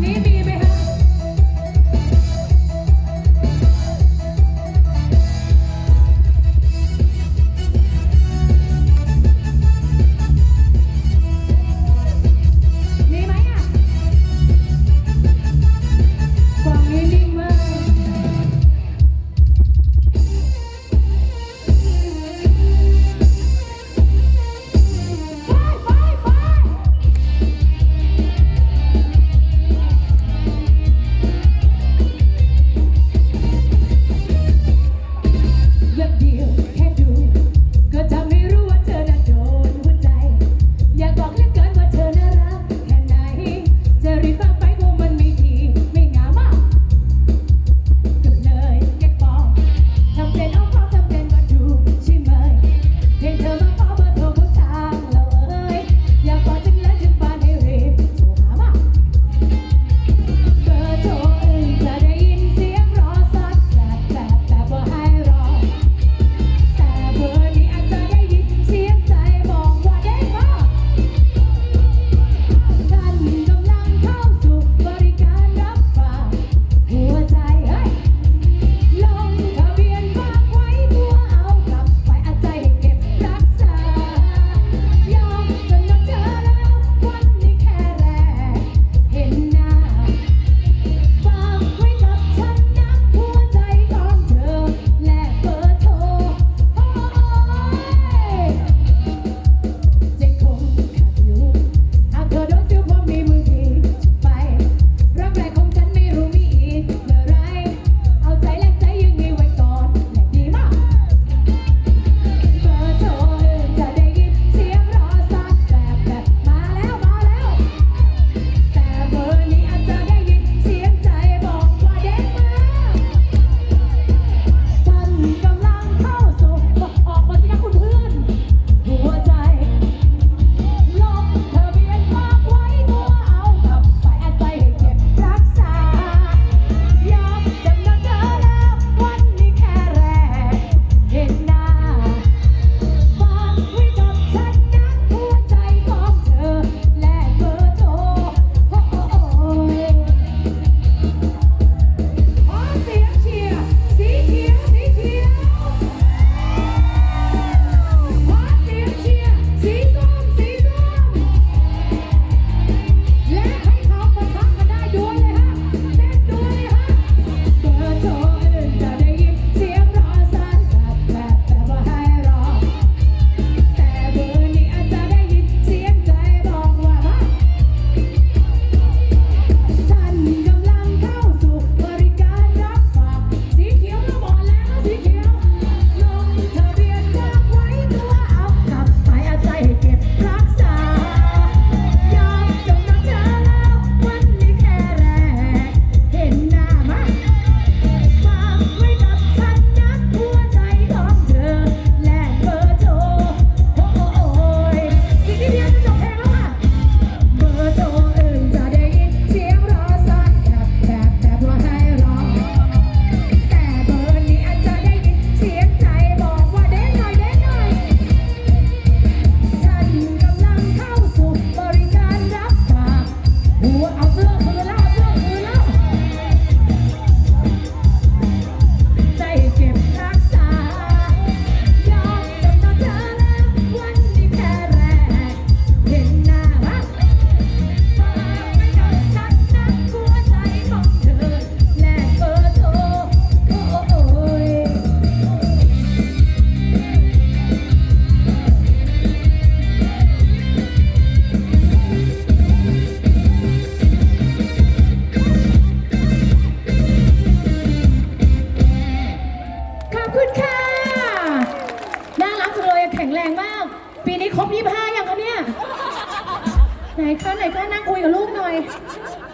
Maybe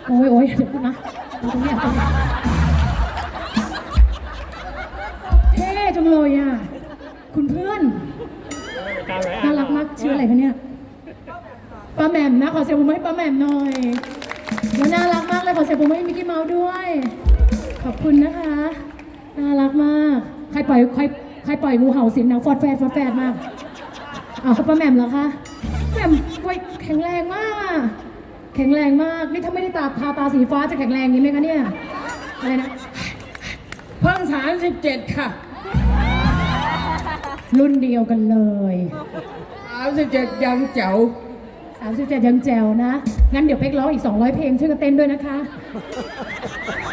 โอ้ยโอ้ยเดี๋ยวคุณนะดูตรงเนี้ยเท่จังเลยอะ คุณเพื่อน น่ารักมากชื่ออะไรคะเนี่ย ป้าแหม่มนะ ขอเสียงผมือให้ป้าแหม่มหน่อยแล้วน่ารักมากเลยขอเสียงผมือให้มิกกี้เมาส์ด้วย ขอบคุณนะคะ น่ารักมาก ใครปล่อยใครใครปล่อยงูเห่าเสียงดังฟอดแฟดฟอดแฟดมากอ้าป้าแหม่มเหรอคะแหม่มวัยแข็งแรงมาก แข็งแรงมาก นี่ถ้าไม่ได้ตาทาตาสีฟ้าจะแข็งแรงอย่างนี้ไหมคะเนี่ย อะไรนะ เพิ่งสามสิบเจ็ดค่ะรุ่นเดียวกันเลยสามสิบเจ็ดยังเจ๋ว37ยังแจวนะ งั้นเดี๋ยวเป๊กร้องอีก200เพลงช่วยกันเต้นด้วยนะคะ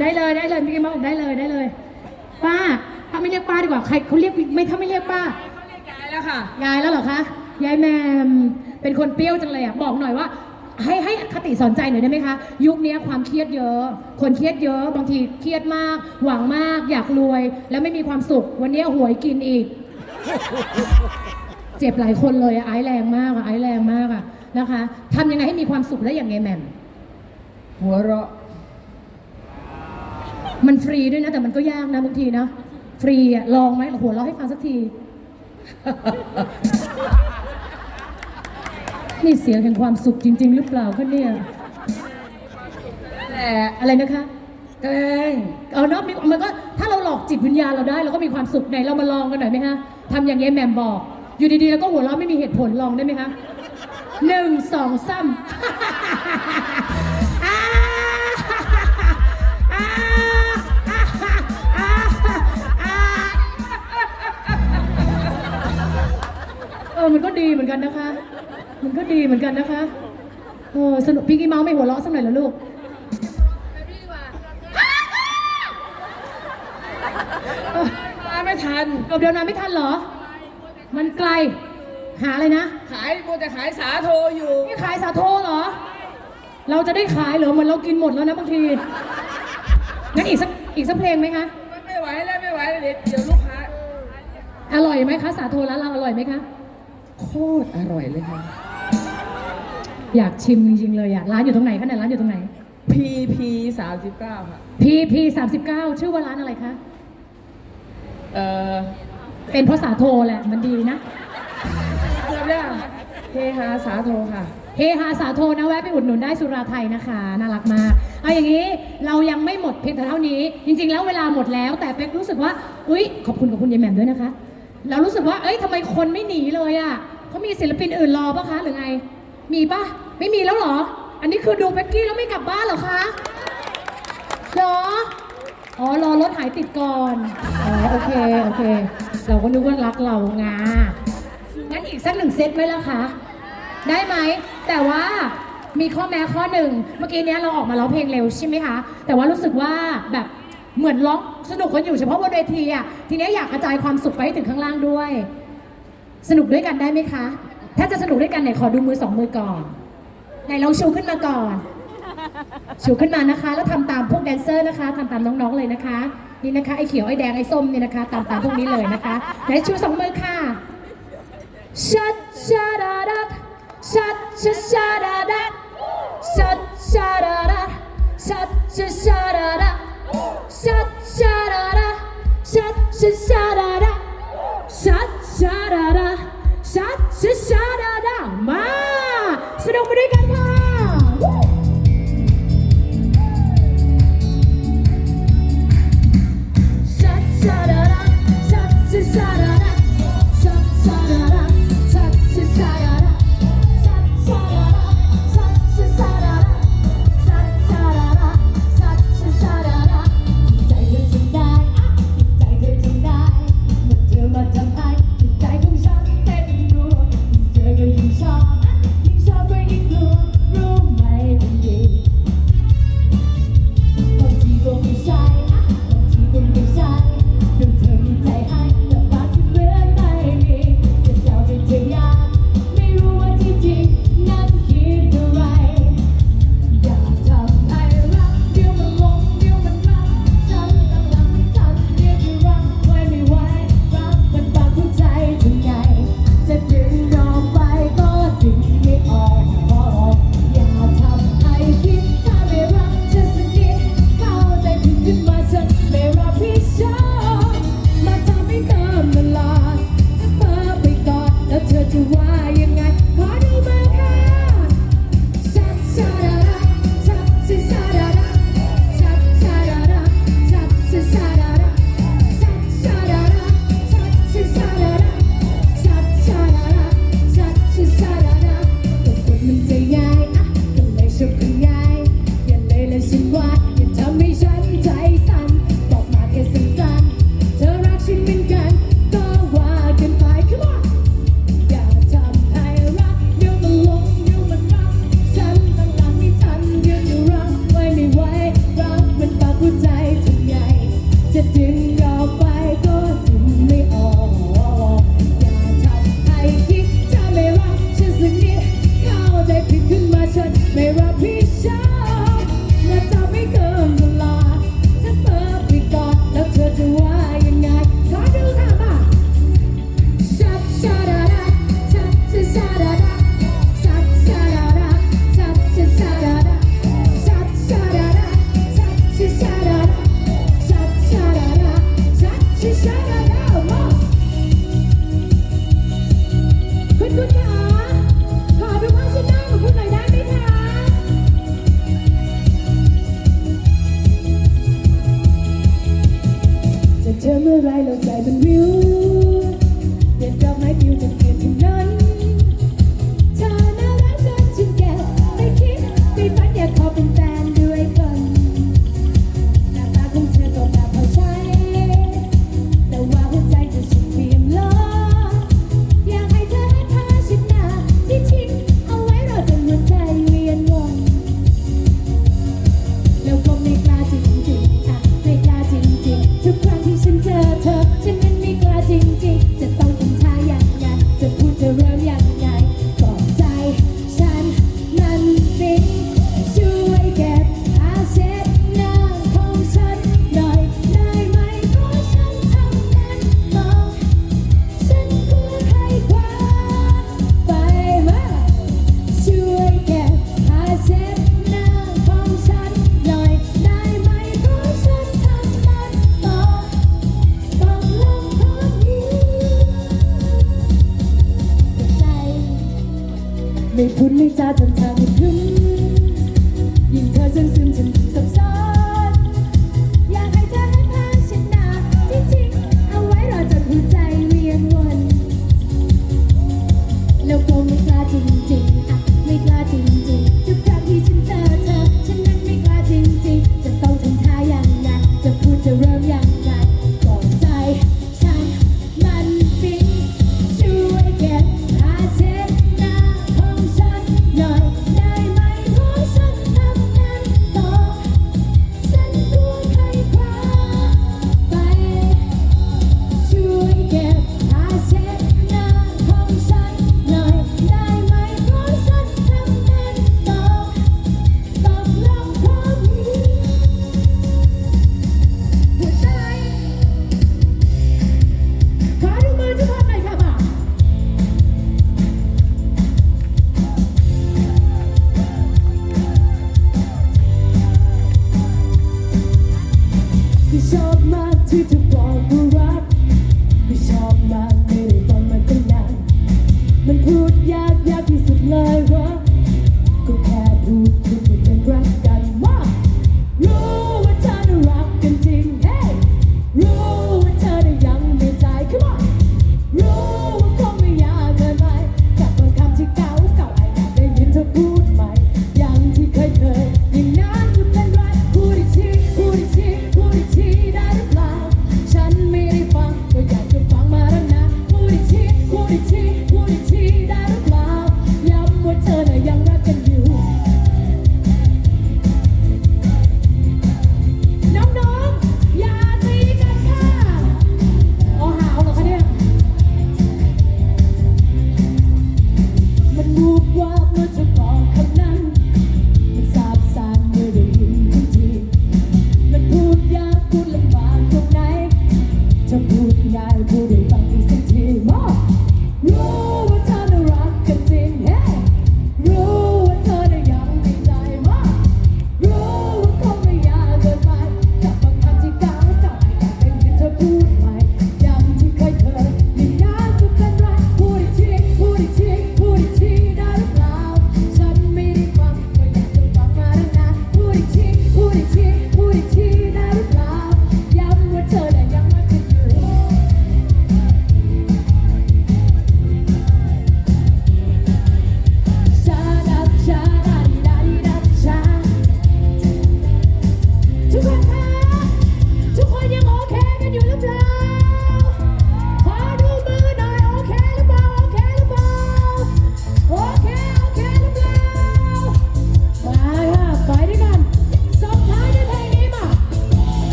ได้เลยได้เลยพี่มาบอกได้เลยได้เลย ป้าถ้าไม่เรียกป้าดีกว่าใครเขาเรียกไม่ถ้าไม่เรียกป้ายายแล้วค่ะยายแล้วเหรอคะยายแมมเป็นคนเปรี้ยวจังเลยอะบอกหน่อยว่า ให้ให้คติสอนใจหน่อยได้ไหมคะ ยุคนี้ความเครียดเยอะ คนเครียดเยอะบางทีเครียดมาก หวังมาก อยากรวย แล้วไม่มีความสุข วันนี้หวยกินอีก เจ็บหลายคนเลยไอซ์แรงมากอะไอซ์แรงมากอะนะคะทำยังไงให้มีความสุขได้อย่างไงแหม่มหัวเราะ มันฟรีด้วยนะ แต่มันก็ยากนะบางทีนะ ฟรีอะลองไหมหัวเราะให้ฟังสักที นี่เสียงแห่งความสุขจริง ๆ หรือเปล่าคะเนี่ยแหละอะไรนะคะแกล้งเอาเนาะมีมันก็ถ้าเราหลอกจิตวิญญาณเราได้เราก็มีความสุขไหนเรามาลองกันหน่อยไหมคะทำอย่างยายแหมมบอก อยู่ดีๆแล้วก็หัวเราะไม่มีเหตุผลลองได้ไหมคะหนึ่งสองสามอ่าอ่าอ่าอ่าเออมันก็ดีเหมือนกันนะคะ มันก็ดีเหมือนกันนะคะเออสนุกพี่กี้เมาส์ไม่หัวเราะสักหน่อยเหรอลูกมาไม่ทันเกือบเดินมาไม่ทันเหรอ มันไกล หาอะไรนะ ขายโมแต่ขายสาโทอยู่ นี่ขายสาโทเหรอ เราจะได้ขายเหรอเหมือนเรากินหมดแล้วนะบางทีงั้นอีกสักอีกสักเพลงไหมคะ ไม่ไหวแล้วไม่ไหวแล้วเดี๋ยวเดี๋ยวลูกค้า อร่อยไหมคะ สาโทร้านเราอร่อยไหมคะ โคตรอร่อยเลยค่ะ อยากชิมจริงๆเลยอะร้านอยู่ตรงไหนคะเนี่ยร้านอยู่ตรงไหน PP สามสิบเก้าค่ะ PP 39 ชื่อว่าร้านอะไรคะ เอ่อเป็นเพราะสาโทแหละมันดีนะเกือบแล้วเฮฮาสาโทค่ะ เฮฮาสาโทนะแวะไปอุดหนุนได้สุราไทยนะคะ น่ารักมากเอาอย่างนี้เรายังไม่หมดเพียงแต่เท่านี้ จริง ๆ แล้วเวลาหมดแล้วแต่เป๊กรู้สึกว่าอุ้ยขอบคุณขอบคุณยายแหม่มด้วยนะคะ เรารู้สึกว่าเอ้ยทำไมคนไม่หนีเลยอะเขามีศิลปินอื่นรอปะคะหรือไง มีปะไม่มีแล้วเหรอ อันนี้คือดูเป๊กกี้แล้วไม่กลับบ้านเหรอคะเหรอ อ๋อ รอรถหายติดก่อน อ๋อ โอเค โอเค เราก็นึกว่ารักเราไงางั้นอีกสักหนึ่งเซตไหมล่ะคะ ได้ไหม แต่ว่ามีข้อแม้ข้อหนึ่ง เมื่อกี้เนี้ยเราออกมาร้องเพลงเร็วใช่ไหมคะ แต่ว่ารู้สึกว่าแบบเหมือนร้องสนุกกันอยู่เฉพาะบนเวทีอะ ทีเนี้ยอยากกระจายความสุขไปให้ถึงข้างล่างด้วย สนุกด้วยกันได้ไหมคะ ถ้าจะสนุกด้วยกันไหนขอดูมือสองมือก่อน ไหนลองชูขึ้นมาก่อน ชูขึ้นมานะคะ แล้วทำตามพวกแดนเซอร์นะคะทำตามน้องๆเลยนะคะ นี่นะคะไอ้เขียวไอ้แดงไอ้ส้มเนี่ยนะคะตามตามพวกนี้เลยนะคะไหนชูสองมือค่ะชัดชาดาดัดชัดชาชาดาดัดชัดชาดาดัดชัดชาชาดาดัดชัดชาดาดัดชัดชาชาดาดัดชัดชาดาดัด ชัดชาช